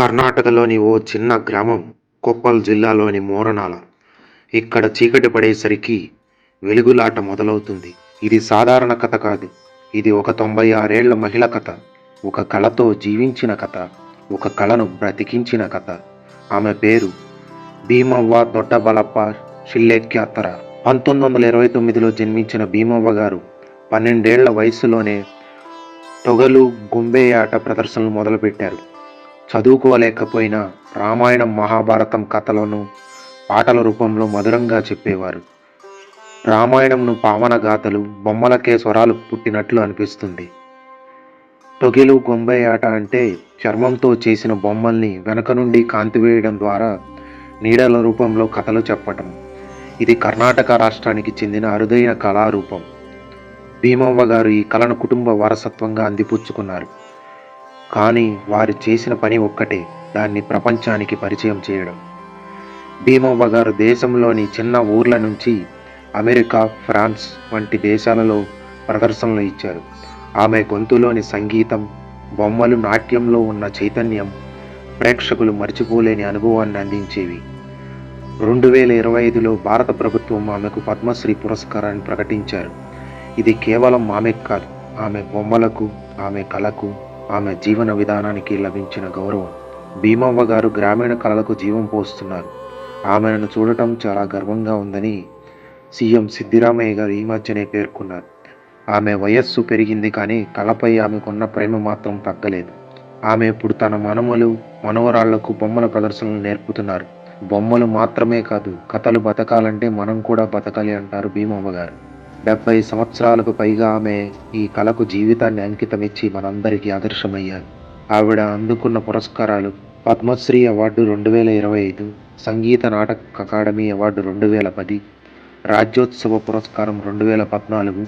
కర్ణాటకలోని ఓ చిన్న గ్రామం కొప్పల్ జిల్లాలోని మోరనాల. ఇక్కడ చీకటి పడేసరికి వెలుగులాట మొదలవుతుంది. ఇది సాధారణ కథ కాదు. ఇది ఒక తొంభై ఆరేళ్ళ మహిళ కథ. ఒక కళతో జీవించిన కథ. ఒక కళను బ్రతికించిన కథ. ఆమె పేరు భీమవ్వ దొడ్డబలప్ప షిల్లెక్యాతర పంతొమ్మిది వందల ఇరవై తొమ్మిదిలో జన్మించిన భీమవ్వ గారు పన్నెండేళ్ళ వయసులోనే తొగలు గుంబేయాట ప్రదర్శనలు మొదలుపెట్టారు. చదువుకోలేకపోయినా రామాయణం మహాభారతం కథలను పాటల రూపంలో మధురంగా చెప్పేవారు. రామాయణంను పావన గాథలు బొమ్మలకే స్వరాలు పుట్టినట్లు అనిపిస్తుంది. తొగిలు ఆట అంటే చర్మంతో చేసిన బొమ్మల్ని వెనక నుండి కాంతి వేయడం ద్వారా నీడల రూపంలో కథలు చెప్పటం. ఇది కర్ణాటక రాష్ట్రానికి చెందిన అరుదైన కళారూపం. భీమవ్వ గారు ఈ కళను కుటుంబ వారసత్వంగా అందిపుచ్చుకున్నారు. కానీ వారు చేసిన పని ఒక్కటే దాన్ని ప్రపంచానికి పరిచయం చేయడం. భీమవ్వ గారు దేశంలోని చిన్న ఊర్ల నుంచి అమెరికా ఫ్రాన్స్ వంటి దేశాలలో ప్రదర్శనలు ఇచ్చారు. ఆమె గొంతులోని సంగీతం బొమ్మలు నాట్యంలో ఉన్న చైతన్యం ప్రేక్షకులు మర్చిపోలేని అనుభవాన్ని అందించేవి. రెండు వేల ఇరవై ఐదులో భారత ప్రభుత్వం ఆమెకు పద్మశ్రీ పురస్కారాన్ని ప్రకటించారు. ఇది కేవలం ఆమెకు కాదు ఆమె బొమ్మలకు ఆమె కళకు ఆమె జీవన విధానానికి లభించిన గౌరవం. భీమవ్వ గారు గ్రామీణ కళలకు జీవం పోస్తున్నారు. ఆమెను చూడటం చాలా గర్వంగా ఉందని సీఎం సిద్దిరామయ్య గారు ఈ మధ్యనే పేర్కొన్నారు. ఆమె వయస్సు పెరిగింది కానీ కళపై ఆమెకున్న ప్రేమ మాత్రం తగ్గలేదు. ఆమె ఇప్పుడు తన మనమలు మనవరాళ్ళకు బొమ్మల ప్రదర్శనలు నేర్పుతున్నారు. బొమ్మలు మాత్రమే కాదు కథలు బతకాలంటే మనం కూడా బతకాలి అంటారు భీమవ్వ గారు. డెబ్బై సంవత్సరాలకు పైగా ఆమె ఈ కళకు జీవితాన్ని అంకితమిచ్చి మనందరికీ ఆదర్శమయ్యారు. ఆవిడ అందుకున్న పురస్కారాలు పద్మశ్రీ అవార్డు రెండు వేల ఇరవై ఐదు సంగీత నాటక అకాడమీ అవార్డు రెండు వేల పది రాజ్యోత్సవ పురస్కారం రెండు వేల పద్నాలుగు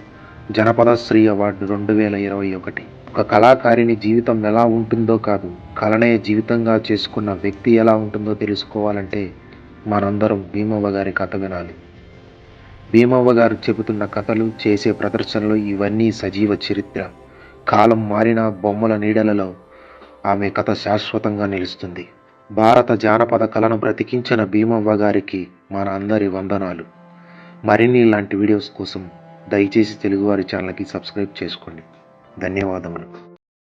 జనపదశ్రీ అవార్డు రెండు వేల ఇరవై ఒకటి. ఒక కళాకారిణి జీవితం ఎలా ఉంటుందో కాదు కళనే జీవితంగా చేసుకున్న వ్యక్తి ఎలా ఉంటుందో తెలుసుకోవాలంటే మనందరం భీమవ్వ గారి కథ వినాలి. భీమవ్వ గారు చెబుతున్న కథలు చేసే ప్రదర్శనలు ఇవన్నీ సజీవ చరిత్ర. కాలం మారిన బొమ్మల నీడలలో ఆమె కథ శాశ్వతంగా నిలుస్తుంది. భారత జానపద కళను బ్రతికించిన భీమవ్వ గారికి మన అందరి వందనాలు. మరిన్ని ఇలాంటి వీడియోస్ కోసం దయచేసి తెలుగువారి ఛానల్కి సబ్స్క్రైబ్ చేసుకోండి. ధన్యవాదములు.